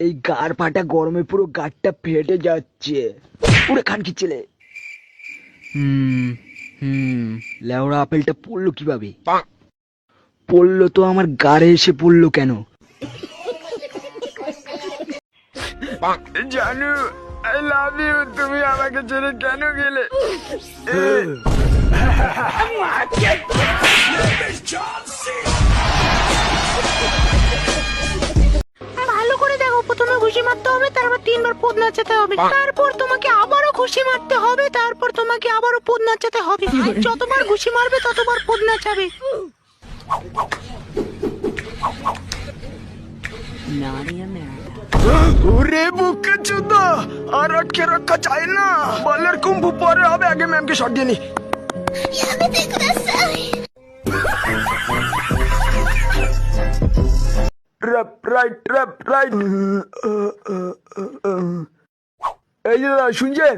এই গার ফাটা গরমে পুরো গাড়টা ফেটে যাচ্ছে। পুরো খানকি ছেলে। হুম হুম লেওড়া আপেলটা পড়ল কীভাবে? পড়ল তো আমার গাড়ে এসে পড়ল কেন? জানু আই লাভ ইউ তুমি আমাকে ছেড়ে কেন গেলে? হবে তিনবার পদ নাচাতে হবে। তারপর তোমাকে আবারও ঘুষি মারতে হবে তারপর তোমাকে আবারও পদ নাচাতে হবে। যতবার ঘুষি মারবে ততবার পদ নাচাবে। ওরে বুকে চুদা আর আটকে রাখা যায় না। বলের কুম্ভ পরে হবে আগে ম্যামকে শট দিয়ে নি। রেপ রাইট রেপ রাইট এই যে দাদা শুনছেন?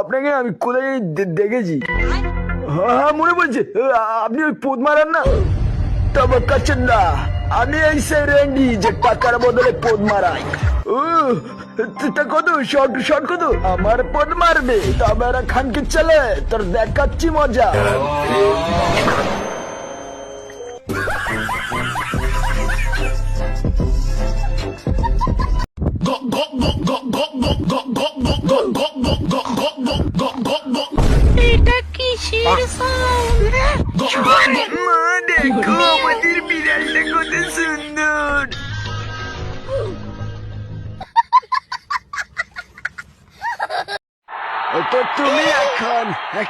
আপনাকে আমি কোথায় দেখেছি। হ্যাঁ হ্যাঁ মনে পড়ছে। আপনি ওই পোদ মারান না? তবে কাছেন না আমি এই সে রেন্ডি যে টাকার বদলে পদ মারাই। তা কত? শর্ট শর্ট কত? আমার পদ মারবে। তবে খানকে চলে তোর দেখাচ্ছি মজা। এটা কি শির সাউন্ড মা দেখো তো তুমি এখন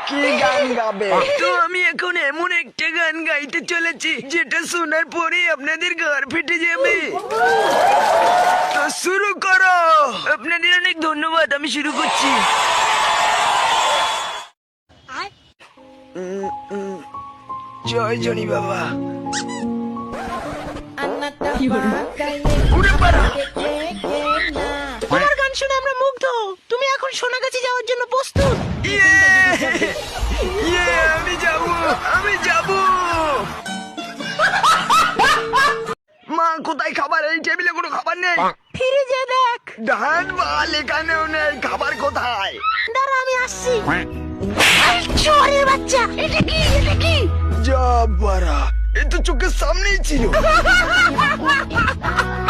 কি গান গাবে। তো আমি এখন এমন একটা গান গাইতে চলেছি যেটা শোনার পরে আপনাদের ঘর ফেটে যাবে। তো শুরু করো। আপনাদের অনেক ধন্যবাদ আমি শুরু করছি। জয় জনি বাবা। তোমার গান শুনে আমরা মুগ্ধ। তুমি এখন সোনাগাছি জন্য প্রস্তুত। আমি যাব আমি যাব। মা কোথায় খাবার? এই টেবিলে কোনো খাবার নেই। ফিরে যে দেখ। ডান বাল এখানেও নেই। খাবার কোথায়? দাঁড়া আমি আসছি। চোরের বাচ্চা এটা কি? এটা কি? যা বারা এ তো চোখের সামনেই ছিল।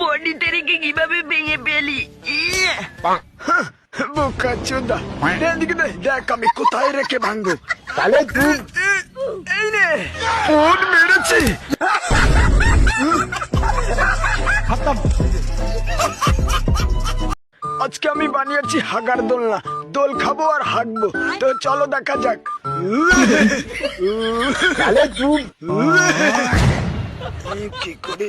বডিতে রেখে কীভাবে ভেঙে ফেলি? ইয়ে! বোকা চোদা। এদিকে দেখ আমি কোথায় রেখে ভাঙবো। তাহলে তুই এই নে। ফোন মেরেছি। আজকে আমি বানিয়েছি হাগার দোলনা। দোল খাব আর হাঁটবো। তো চলো দেখা যাক। কি করে?